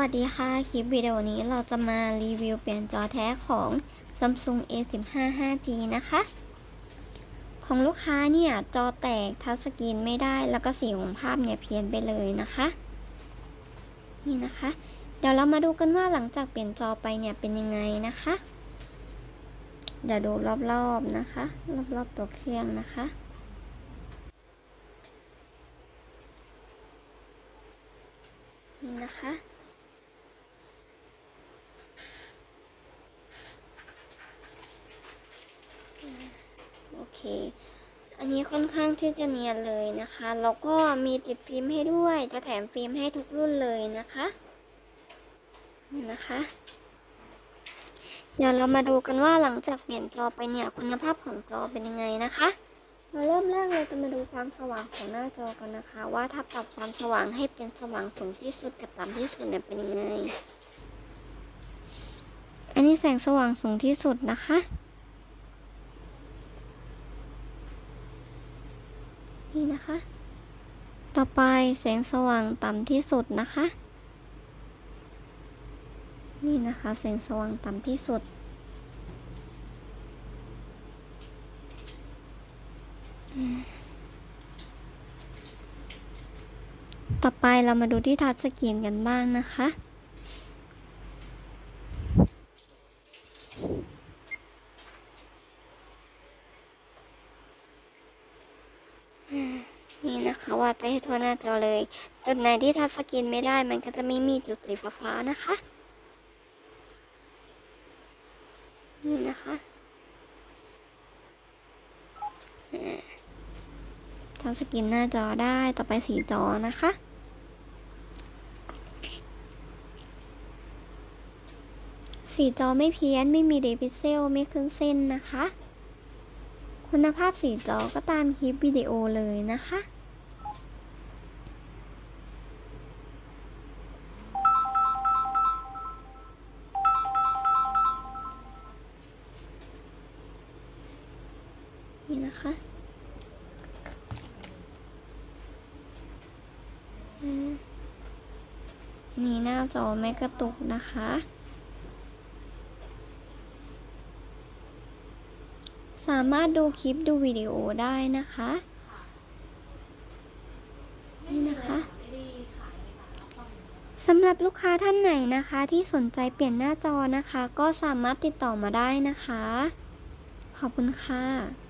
วัสดีค่ะ คลิปวิดีโอนี้เราจะมารีวิวเปลี่ยนจอแท้ของ Samsung A15 5G นะคะ ของลูกค้าเนี่ย จอแตกทัชสกรีนไม่ได้แล้วก็สีของภาพเนี่ยเพี้ยนไปเลยนะคะ นี่นะคะ เดี๋ยวเรามาดูกันว่าหลังจากเปลี่ยนจอไปเนี่ยเป็นยังไงนะคะ เดี๋ยวดูรอบๆนะคะ รอบๆตัวเครื่องนะคะนี่นะคะ โอเค อันนี้ค่อนข้างที่จะเนียนเลยนะคะ แล้วก็มีติดฟิล์มให้ด้วย จะแถมฟิล์มให้ทุกรุ่นเลยนะคะ นี่นะคะ เดี๋ยวเรามาดูกันว่าหลังจากเปลี่ยนจอไปเนี่ยคุณภาพของจอเป็นยังไงนะคะเราเริ่มแรกเลยจะมาดูความสว่างของหน้าจอกันนะคะ ว่าถ้าปรับความสว่างให้เป็นสว่างสูงที่สุดกับต่ำที่สุดเนี่ยเป็นยังไง อันนี้แสงสว่างสูงที่สุดนะคะ นี่นะคะ ต่อไปแสงสว่างต่ำที่สุดนะคะ นี่นะคะแสงสว่างต่ำที่สุด ต่อไปเรามาดูที่ทัชสกรีนกันบ้างนะคะ นี่นะคะวาดไปให้ทั่วหน้าจอเลย จุดไหนที่ทัชสกรีนไม่ได้มันก็จะไม่มีจุดสีฟ้าๆนะคะ นี่นะคะอ่าทัชสกรีนหน้าจอได้ต่อไปสีจอนะคะสีจอไม่เพี้ยนไม่มีเดพิเซลไม่ขึ้นเส้นนะคะ คุณภาพสีจอก็ตามคลิปวิดีโอเลยนะคะ นี่นะคะอือนนี้หน้าจอไม่กระตุกนะคะ สามารถดูคลิปดูวิดีโอได้นะคะ นี่นะคะสำหรับลูกค้าท่านไหนนะคะที่สนใจเปลี่ยนหน้าจอนะคะ ก็สามารถติดต่อมาได้นะคะ ขอบคุณค่ะ